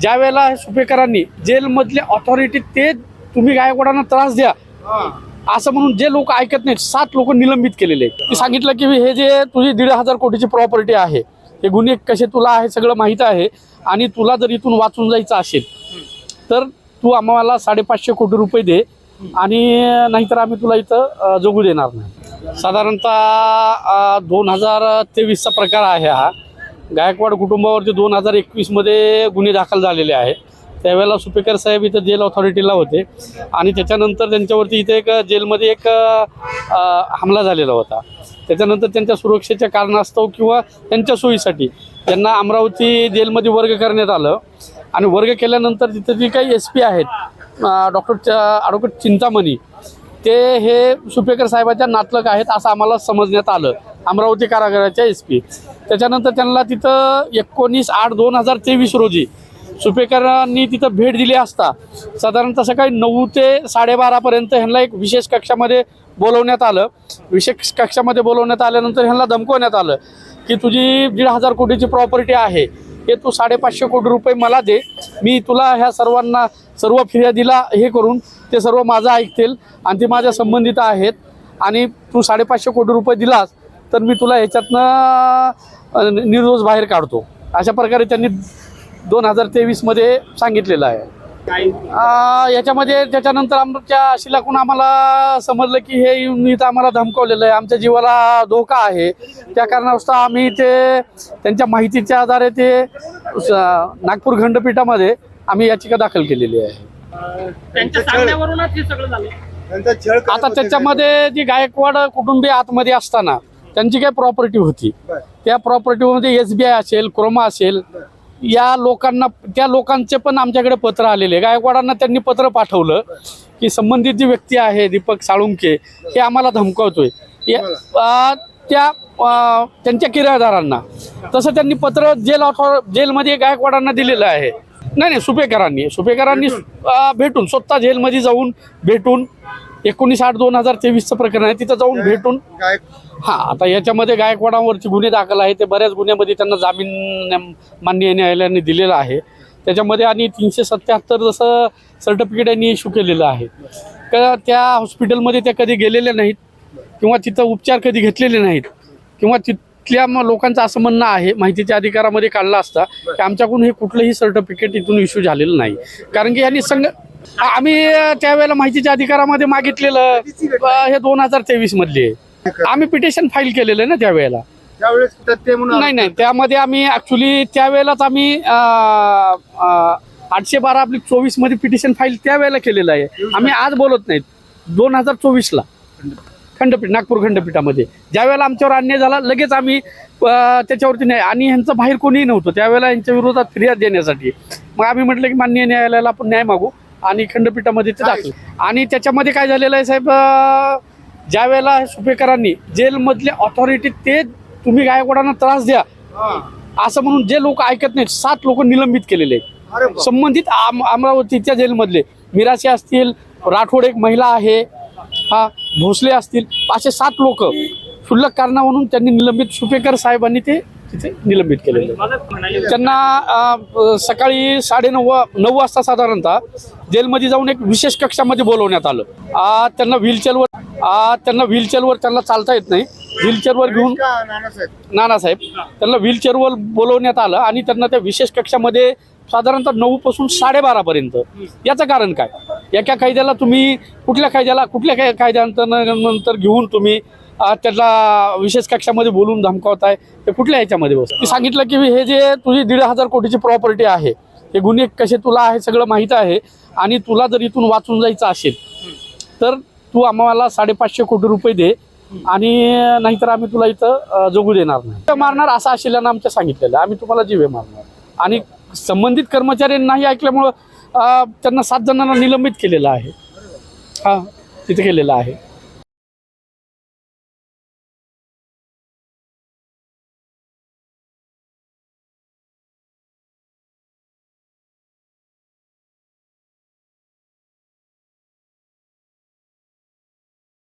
ज्या वेळेला सुपेकरांनी जेलमधले ऑथॉरिटी ते तुम्ही गायकवाडांना त्रास द्या असं म्हणून जे लोक ऐकत नाहीत सात लोक निलंबित केलेले मी सांगितलं की हे जे तुझी दीड हजार कोटीची प्रॉपर्टी आहे हे गुन्हे कसे तुला आहे सगळं माहीत आहे आणि तुला जर इथून वाचून जायचं असेल तर तू आम्हाला साडेपाचशे कोटी रुपये दे आणि नाहीतर आम्ही तुला इथं जगू देणार नाही. साधारणतः दोन हजार तेवीसचा प्रकार आहे हा. गायकवाड कुटुंबावरती दोन हजार एकवीसमध्ये गुन्हे दाखल झालेले आहेत. त्यावेळेला सुपेकर साहेब इथं जेल ऑथॉरिटीला होते. आणि त्याच्यानंतर त्यांच्यावरती इथे एक जेलमध्ये एक हमला झालेला होता. त्याच्यानंतर त्यांच्या सुरक्षेच्या कारणास्तव किंवा त्यांच्या सोयीसाठी त्यांना अमरावती जेलमध्ये वर्ग करण्यात आलं. आणि वर्ग केल्यानंतर तिथे जी काही एस पी आहेत डॉक्टर ॲडव्होकेट चिंतामणी ते हे सुपेकर साहेबाच्या नातलक आहेत असं आम्हाला समजण्यात आलं. अमरावती कारागृहाच्या एस पी. त्याच्यानंतर त्यांना तिथं एकोणीस आठ दोन हजार तेवीस रोजी सुपेकरांनी तिथं भेट दिली असता. साधारणतः सकाळी नऊ ते साडेबारापर्यंत ह्यांना एक विशेष कक्षामध्ये बोलवण्यात आलं. विशेष कक्षामध्ये बोलवण्यात आल्यानंतर ह्यांना धमकवण्यात आलं की तुझी दीड हजार कोटीची प्रॉपर्टी आहे. हे तू साडेपाचशे कोटी रुपये मला दे. मी तुला ह्या सर्वांना सर्व फिर्यादीला हे करून ते सर्व माझं ऐकतील आणि ते माझ्या संबंधित आहेत आणि तू साडेपाचशे कोटी रुपये दिलास तर मी तुला ह्याच्यातनं निर्दोष बाहेर काढतो. अशा प्रकारे त्यांनी दोन हजार तेवीसमध्ये सांगितलेलं आहे. आ, याच्यामध्ये त्याच्यानंतर आमच्या शिलाकून आम्हाला समजलं की हे येऊन इथं आम्हाला धमकवलेलं आहे. आमच्या जीवाला धोका आहे. त्या कारणास्तव आम्ही ते त्यांच्या माहितीच्या आधारे ते स- नागपूर खंडपीठामध्ये आम्ही याचिका दाखल केलेली आहे. त्यांच्या सांगण्यावरूनच हे सगळं झालं. त्यांचा छळ करत आता त्याच्यामध्ये जी गायकवाड कुटुंबीय आतमध्ये असताना त्यांची काय प्रॉपर्टी होती. त्या प्रॉपर्टीमध्ये एस बी आय असेल क्रोमा असेल या लोकांना त्या लोकांचे पण आमच्याकडे पत्र आलेले. गायकवाडांना त्यांनी पत्र पाठवलं की संबंधित जी व्यक्ती आहे दीपक साळुंके हे आम्हाला धमकवतोय. त्या त्यांच्या किरायदारांना. तसं त्यांनी पत्र जेल ऑथॉर जेलमध्ये गायकवाडांना दिलेलं आहे. नाही नाही सुपेकरांनी सुपेकरांनी भेटून स्वतः जेलमध्ये जाऊन भेटून एकोणीस आठ दोन हजार तेवीसचं प्रकरण आहे तिथं जाऊन भेटून हा आता याच्यामध्ये गायकवाडांवरती गुन्हे दाखल आहे ते बऱ्याच गुन्ह्यामध्ये त्यांना जामीन माननीय न्यायालयाने दिलेला आहे. त्याच्यामध्ये आणि तीनशे सत्याहत्तर जसं सर्टिफिकेट यांनी इश्यू केलेलं आहे. का त्या हॉस्पिटलमध्ये त्या कधी गेलेल्या नाहीत किंवा तिथं उपचार कधी घेतलेले नाहीत किंवा तिथल्या लोकांचं असं म्हणणं आहे माहितीच्या अधिकारामध्ये काढला असता की आमच्याकडून हे कुठलंही सर्टिफिकेट इथून इश्यू झालेलं नाही. कारण की यांनी संघ आम्ही त्यावेळेला माहितीच्या अधिकारामध्ये मागितलेलं हे दोन हजार तेवीस मधले. आम्ही पिटिशन फाईल केलेलं ना त्यावेळेला. नाही नाही त्यामध्ये आम्ही ऍक्च्युली त्यावेळेलाच आम्ही आठशे बारा आपली चोवीसमध्ये पिटिशन फाईल त्यावेळेला केलेलं आहे. आम्ही आज बोलत नाहीत. दोन हजार चोवीसला. खंडपीठ नागपूर खंडपीठामध्ये. ज्यावेळेला आमच्यावर अन्याय झाला लगेच आम्ही त्याच्यावरती नाही आणि ह्यांचं बाहेर कोणीही नव्हतं. त्यावेळेला यांच्या विरोधात फिर्याद देण्यासाठी. मग आम्ही म्हटलं की माननीय न्यायालयाला आपण न्याय मागू. आणि खंडपीठामध्ये ते दाखल आणि त्याच्यामध्ये काय झालेलं आहे साहेब ज्या वेळेला सुपेकरांनी जेलमधले ऑथॉरिटी ते तुम्ही गायकवाडांना त्रास द्या. असं म्हणून जे लोक ऐकत नाहीत सात लोक निलंबित केलेले. संबंधित आम अमरावतीच्या जेलमधले मिराशी असतील राठोड एक महिला आहे हा भोसले असतील असे सात लोक क्षुल्लक कारणावरून त्यांनी निलंबित सुपेकर साहेबांनी ते तिथे निलंबित केलेले. म्हणाले त्यांना सकाळी साडेनऊ वा- नऊ वाजता साधारणतः जेलमध्ये जाऊन एक विशेष कक्षामध्ये बोलवण्यात आलं. त्यांना व्हीलचेअरवर त्यांना व्हीलचेअरवर त्यांना चालता येत नाही. व्हीलचेअरवर घेऊन नानासाहेब त्यांना व्हीलचेअरवर बोलवण्यात आलं आणि त्यांना त्या विशेष कक्षामध्ये साधारणतः नऊ पासून साडेबारापर्यंत याचं कारण काय? एका कायद्याला तुम्ही कुठल्या कायद्याला कुठल्या काय कायद्यानंतर नंतर घेऊन तुम्ही त्याला विशेष कक्षामध्ये बोलून धमकावत आहे. ते कुठल्या ह्याच्यामध्ये बस मी सांगितलं की हे जे तुझी दीड हजार कोटीची प्रॉपर्टी आहे हे गुन्हे कसे तुला आहे सगळं माहीत आहे आणि तुला जर इथून वाचून जायचं असेल तर तू आम्हाला साडेपाचशे कोटी रुपये दे आणि नाहीतर आम्ही तुला इथं जगू देणार नाही. तर मारणार असं आशिल्यानं आमच्या सांगितलेलं आहे. आम्ही तुम्हाला जीवे मारणार. आणि संबंधित कर्मचाऱ्यांनी नाही ऐकल्यामुळं त्यांना सात जणांना निलंबित केलेलं आहे. हा तिथे केलेलं आहे.